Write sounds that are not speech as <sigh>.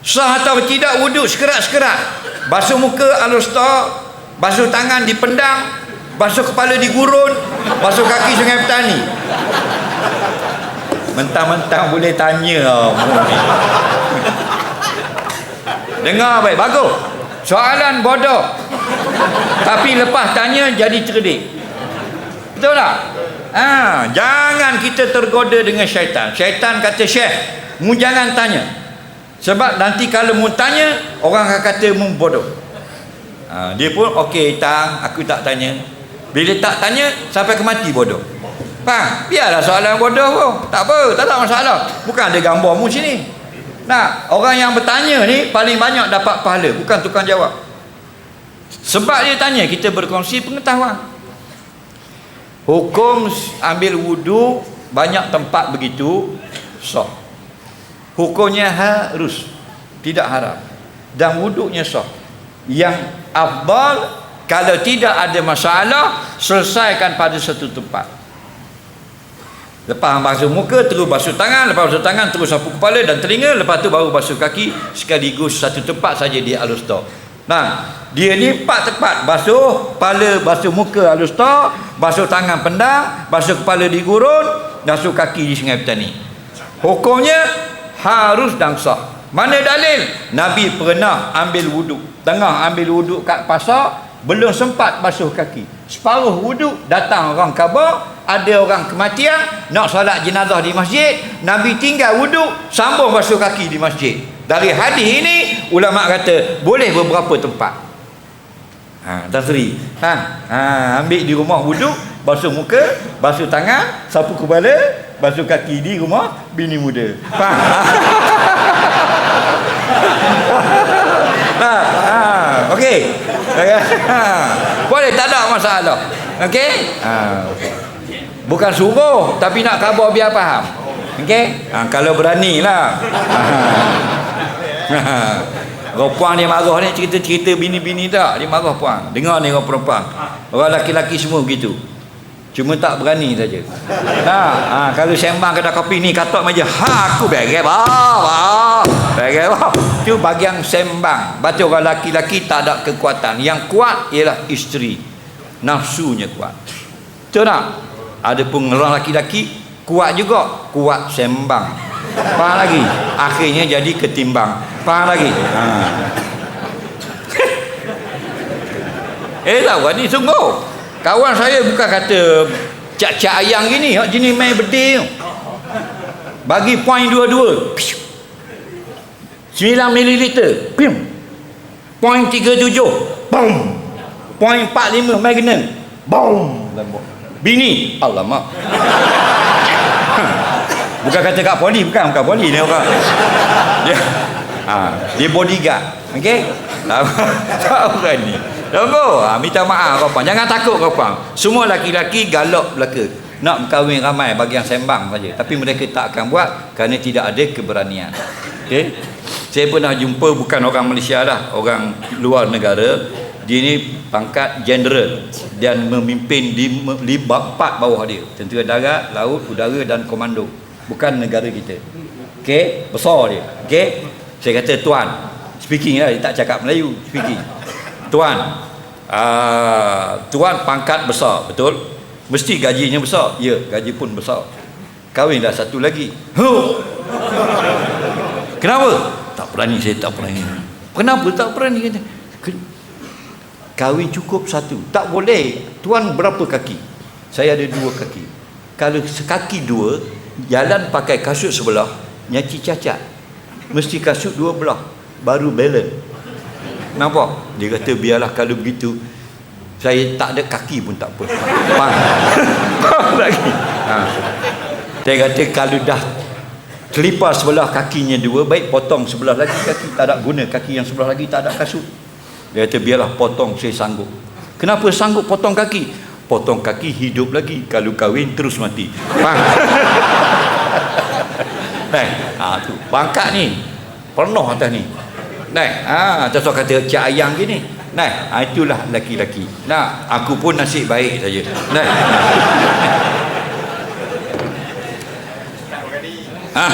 Sah atau tidak wuduk sekerat-sekerat. Basuh muka alustar, basuh tangan dipendang, basuh kepala digurun, basuh kaki sungai petani. Mentang-mentang boleh tanya oh. Dengar baik, bagus. Soalan bodoh. Tapi lepas tanya jadi cerdik. Betul tak? Ha, jangan kita tergoda dengan syaitan. Syaitan kata syekh, mu jangan tanya. Sebab nanti kalau mu tanya, orang akan kata mu bodoh. Ha, dia pun okey tang, aku tak tanya. Bila tak tanya, sampai ke mati bodoh. Faham? Biarlah soalan bodoh pun. Tak apa, tak ada masalah. Bukan ada gambar mu sini. Nah, orang yang bertanya ni paling banyak dapat pahala, bukan tukang jawab. Sebab dia tanya, kita berkongsi pengetahuan. Hukum ambil wudu banyak tempat begitu sah. Hukumnya harus tidak haram dan wuduknya sah. Yang afdal kalau tidak ada masalah selesaikan pada satu tempat. Lepas basuh muka terus basuh tangan, lepas basuh tangan terus sapu kepala dan telinga, lepas tu baru basuh kaki sekaligus satu tempat saja di alustar. Nah, dia ni empat tempat basuh kepala, basuh muka alustar, basuh tangan pendang, basuh kepala di gurun, basuh kaki di sungai petani. Hukumnya harus dan sah. Mana dalil? Nabi pernah ambil wuduk. Tengah ambil wuduk kat pasar, belum sempat basuh kaki. Separuh wuduk datang orang khabar, ada orang kematian, nak solat jenazah di masjid, Nabi tinggal wuduk, sambung basuh kaki di masjid. Dari hadis ini ulama kata boleh beberapa tempat. Ha, tasri. Ha, ha, ambil di rumah wuduk, basuh muka, basuh tangan, sapu kepala, basuh kaki di rumah bini muda. Faham? <laughs> ha, ha, okey. Ha, boleh tak ada masalah. Okey? Ha. Bukan suruh tapi nak khabar biar faham. Okey? Ha, kalau beranilah. Ha. Orang puang dia marah ni cerita-cerita bini-bini tak? Dia marah puang dengar ni orang perempuan. Orang laki-laki semua begitu. Cuma tak berani saja. Ha, ha, kalau sembang kedai kopi ni katok meja. Ha aku beres. Bah beres bah tu bagian sembang. Baca orang laki-laki tak ada kekuatan. Yang kuat ialah isteri. Nafsunya kuat. Betul tak? Ada pun orang laki-laki kuat juga. Kuat sembang Faham lagi? Akhirnya jadi ketimbang. Faham lagi? Ha. <laughs> eh tahu ni sungguh. Kawan saya bukan kata cak-cak ayang gini, hak jenis main bedil. Bagi poin dua-dua. 9 mililiter. Pium. Poin 37. Bum. Poin 45 magnum. Bum. Bini. Alamak. <laughs> Bukan kata kat poli, bukan, bukan poli ni orang. Dia ha, dia bodyguard. Okey? Tak tak berani. Tunggu, ha, minta maaf kau. Jangan takut kau pang. Semua laki-laki galak belaka. Nak kahwin ramai bagi yang sembang saja. Tapi mereka tak akan buat kerana tidak ada keberanian. Okey? Saya pernah jumpa bukan orang Malaysia lah, orang luar negara. Dia ni pangkat general dan memimpin di lima empat bawah dia. Tentera darat, laut, udara dan komando bukan negara kita. Okey? Besar dia. Okey? Saya kata tuan. Speaking lah dia tak cakap Melayu speaking. Tuan. Uh, tuan pangkat besar betul? Mesti gajinya besar. Ya gaji pun besar. Kahwin dah satu lagi. Huh. kenapa? Tak berani saya tak berani. Kenapa tak berani? Kata kahwin cukup satu. Tak boleh. Tuan berapa kaki? Saya ada dua kaki. Kalau sekaki dua jalan pakai kasut sebelah nyaci cacat. Mesti kasut dua belah baru balance. Nampak? Dia kata biarlah kalau begitu saya tak ada kaki pun tak apa. Faham? <laughs> Lagi ha. saya kata kalau dah terlipas sebelah kakinya dua baik potong sebelah lagi kaki tak ada guna kaki yang sebelah lagi tak ada kasut. Dia kata biarlah potong saya sanggup. Kenapa sanggup potong kaki potong kaki hidup lagi kalau kahwin terus mati faham <laughs> Nah, ha tu. Bangkat ni. Penuh atas ni. Nah, ha tu kata cak ayang gini. Nah, ha, itulah laki-laki. Nah, aku pun nasib baik saja. Nah. <laughs> Ha.